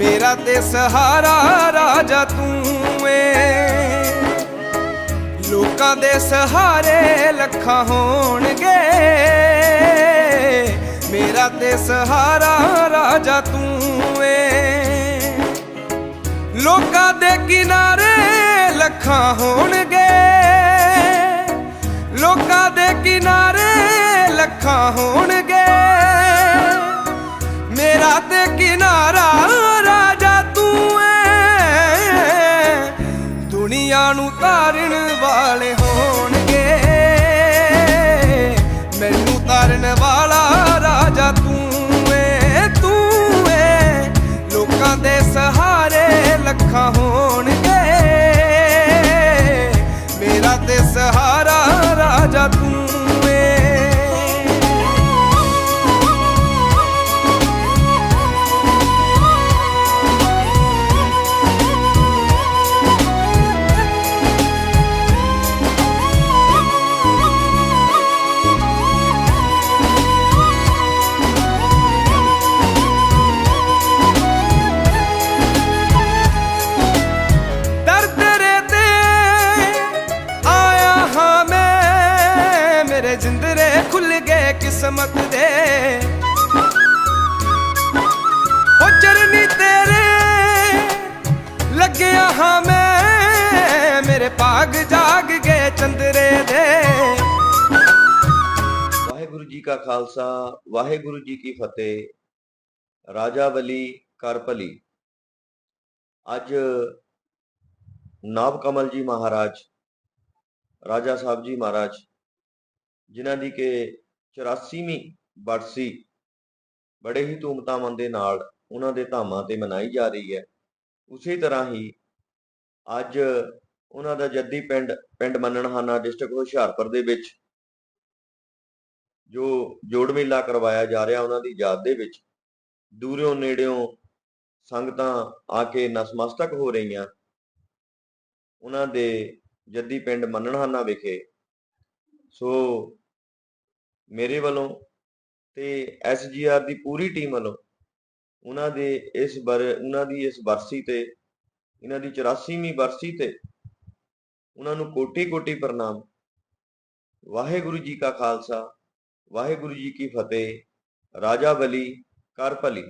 ਮੇਰਾ ਤੇ ਸਹਾਰਾ ਰਾਜਾ ਤੂੰ ਏ। ਲੋਕਾਂ ਦੇ ਸਹਾਰੇ ਲੱਖਾਂ ਹੋਣਗੇ। ਮੇਰਾ ਤੇ ਸਹਾਰਾ ਰਾਜਾ ਤੂੰ ਏ। ਲੋਕਾਂ ਦੇ ਕਿਨਾਰੇ ਲੱਖਾਂ ਹੋਣਗੇ। ਲੋਕਾਂ ਦੇ ਕਿਨਾਰੇ ਲੱਖਾਂ ਹੋਣਗੇ। ਵਾਲੇ ਹੋਣਗੇ। ਮੈਨੂੰ ਤਾਰਨ ਵਾਲਾ ਰਾਜਾ ਤੂੰ ਏ ਤੂੰ ਏ। ਲੋਕਾਂ ਦੇ ਸਹਾਰੇ ਲੱਖਾਂ ਹੋਣਗੇ। ਮੇਰਾ ਤੇ ਸਹਾਰਾ ਰਾਜਾ ਤੂੰ ਮੈਂ ਮੇਰੇ ਜਿੰਦਰੇ ਖੁੱਲ ਗਏ ਕਿਸਮਤ ਦੇ ਉਹ ਚਰਨੀ ਤੇਰੇ ਲੱਗਿਆ ਹਾਂ ਮੈਂ ਮੇਰੇ ਭਾਗ ਜਾਗ ਗਏ ਚੰਦਰੇ ਦੇ ਵਾਹਿਗੁਰੂ ਜੀ ਕਾ ਖਾਲਸਾ ਵਾਹਿਗੁਰੂ ਜੀ ਕੀ ਫਤਿਹ ਰਾਜਾ ਬਲੀ ਕਰ ਭਲੀ ਅੱਜ ਨਾਭ ਕਮਲ ਜੀ ਮਹਾਰਾਜ ਰਾਜਾ ਸਾਹਿਬ ਜੀ ਮਹਾਰਾਜ ਜਿਨ੍ਹਾਂ ਦੀ ਕਿ 84ਵੀਂ ਬਰਸੀ ਬੜੇ ਹੀ ਧੂਮਧਾਮਾਂ ਦੇ ਨਾਲ ਉਹਨਾਂ ਦੇ ਧਾਮਾਂ ਤੇ ਮਨਾਈ ਜਾ ਰਹੀ ਹੈ। ਉਸੇ ਤਰ੍ਹਾਂ ਹੀ ਅੱਜ ਉਹਨਾਂ ਦਾ ਜੱਦੀ ਪਿੰਡ ਪਿੰਡ ਮੰਨਣਹਾਨਾ ਡਿਸਟ੍ਰਿਕਟ ਹੁਸ਼ਿਆਰਪੁਰ ਦੇ ਵਿੱਚ ਜੋ ਜੋੜ ਮੇਲਾ ਕਰਵਾਇਆ ਜਾ ਰਿਹਾ ਉਹਨਾਂ ਦੀ ਯਾਦ ਦੇ ਵਿੱਚ ਦੂਰੋਂ ਨੇੜਿਓਂ ਸੰਗਤਾਂ ਆ ਕੇ ਨਸਮਸਤਕ ਹੋ ਰਹੀਆਂ। ਉਹਨਾਂ ਦੇ ਜੱਦੀ ਪਿੰਡ ਮੰਨਣਹਾਨਾ ਵਿਖੇ। ਸੋ ਮੇਰੇ ਵੱਲੋਂ ਤੇ ਐਸਜੀਆਰ ਦੀ ਪੂਰੀ ਟੀਮ ਵੱਲੋਂ ਉਹਨਾਂ ਦੇ ਇਸ ਬਰ, ਉਹਨਾਂ ਦੀ ਇਸ ਬਰਸੀ ਤੇ, ਇਹਨਾਂ ਦੀ 84ਵੀਂ ਬਰਸੀ ਤੇ ਉਹਨਾਂ ਨੂੰ ਕੋਟੀ ਕੋਟੀ ਪ੍ਰਣਾਮ। ਵਾਹਿਗੁਰੂ ਜੀ ਕਾ ਖਾਲਸਾ, ਵਾਹਿਗੁਰੂ ਜੀ ਕੀ ਫਤਿਹ, ਰਾਜਾ ਬਲੀ ਕਰ ਭਲੀ।